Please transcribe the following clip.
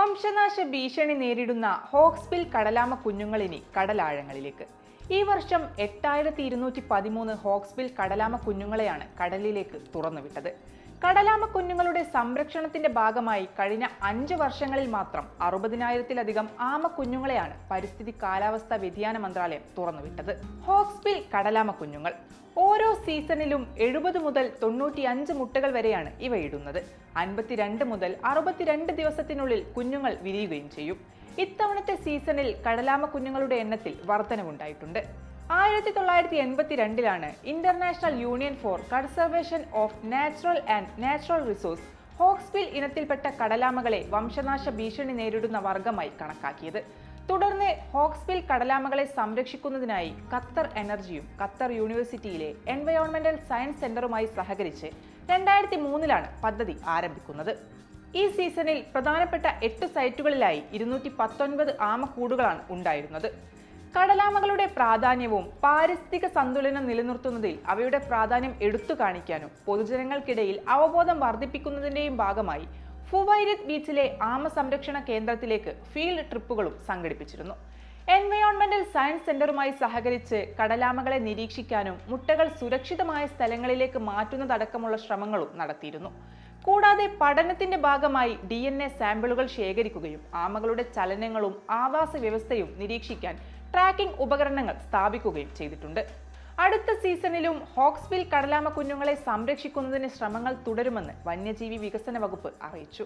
വംശനാശ ഭീഷണി നേരിടുന്ന ഹോക്സ്ബിൽ കടലാമ കുഞ്ഞുങ്ങളിനി കടലാഴങ്ങളിലേക്ക്. ഈ വർഷം എട്ടായിരത്തി ഇരുന്നൂറ്റി പതിമൂന്ന് ഹോക്സ്ബിൽ കടലാമ കുഞ്ഞുങ്ങളെയാണ് കടലിലേക്ക് തുറന്നുവിട്ടത്. കടലാമ കുഞ്ഞുങ്ങളുടെ സംരക്ഷണത്തിന്റെ ഭാഗമായി കഴിഞ്ഞ അഞ്ച് വർഷങ്ങളിൽ മാത്രം അറുപതിനായിരത്തിലധികം ആമ കുഞ്ഞുങ്ങളെയാണ് പരിസ്ഥിതി കാലാവസ്ഥാ വ്യതിയാന മന്ത്രാലയം തുറന്നുവിട്ടത്. ഹോക്സ്ബിൽ കടലാമ കുഞ്ഞുങ്ങൾ. ഓരോ സീസണിലും എഴുപത് മുതൽ തൊണ്ണൂറ്റി അഞ്ച് മുട്ടകൾ വരെയാണ് ഇവയിടുന്നത് അൻപത്തിരണ്ട് മുതൽ അറുപത്തിരണ്ട് ദിവസത്തിനുള്ളിൽ കുഞ്ഞുങ്ങൾ വിരിയുകയും ചെയ്യും. ഇത്തവണത്തെ സീസണിൽ കടലാമ കുഞ്ഞുങ്ങളുടെ എണ്ണത്തിൽ വർധനവുണ്ടായിട്ടുണ്ട്. ആയിരത്തി തൊള്ളായിരത്തി എൺപത്തി രണ്ടിലാണ് international union for conservation of natural and natural resource hawksbill ഇനത്തിൽപ്പെട്ട കടലാമകളെ വംശനാശ ഭീഷണി നേരിടുന്ന വർഗമായി കണക്കാക്കിയത്. തുടർന്ന് ഹോക്സ്ബിൽ കടലാമകളെ സംരക്ഷിക്കുന്നതിനായി ഖത്തർ എനർജിയും ഖത്തർ യൂണിവേഴ്സിറ്റിയിലെ എൻവയോൺമെന്റൽ സയൻസ് സെന്ററുമായി സഹകരിച്ച് രണ്ടായിരത്തി മൂന്നിലാണ് പദ്ധതി ആരംഭിക്കുന്നത്. ഈ സീസണിൽ പ്രധാനപ്പെട്ട എട്ട് സൈറ്റുകളിലായി ഇരുന്നൂറ്റി പത്തൊൻപത് ആമക്കൂടുകളാണ് ഉണ്ടായിരുന്നത്. കടലാമകളുടെ പ്രാധാന്യവും പാരിസ്ഥിതിക സന്തുലനം നിലനിർത്തുന്നതിൽ അവയുടെ പ്രാധാന്യം എടുത്തു കാണിക്കാനും പൊതുജനങ്ങൾക്കിടയിൽ അവബോധം വർദ്ധിപ്പിക്കുന്നതിന്റെയും ഭാഗമായി ഫുവൈരത് ബീച്ചിലെ ആമ സംരക്ഷണ കേന്ദ്രത്തിലേക്ക് ഫീൽഡ് ട്രിപ്പുകളും സംഘടിപ്പിച്ചിരുന്നു. എൻവയോൺമെന്റൽ സയൻസ് സെന്ററുമായി സഹകരിച്ച് കടലാമകളെ നിരീക്ഷിക്കാനും മുട്ടകൾ സുരക്ഷിതമായ സ്ഥലങ്ങളിലേക്ക് മാറ്റുന്നതടക്കമുള്ള ശ്രമങ്ങളും നടത്തിയിരുന്നു. കൂടാതെ പഠനത്തിന്റെ ഭാഗമായി ഡി എൻ എ സാമ്പിളുകൾ ശേഖരിക്കുകയും ആമകളുടെ ചലനങ്ങളും ആവാസ വ്യവസ്ഥയും നിരീക്ഷിക്കാൻ ട്രാക്കിംഗ് ഉപകരണങ്ങൾ സ്ഥാപിക്കുകയും ചെയ്തിട്ടുണ്ട്. അടുത്ത സീസണിലും ഹോക്സ്വിൽ കടലാമ കുഞ്ഞുങ്ങളെ സംരക്ഷിക്കുന്നതിന് ശ്രമങ്ങൾ തുടരുമെന്ന് വന്യജീവി വികസന വകുപ്പ് അറിയിച്ചു.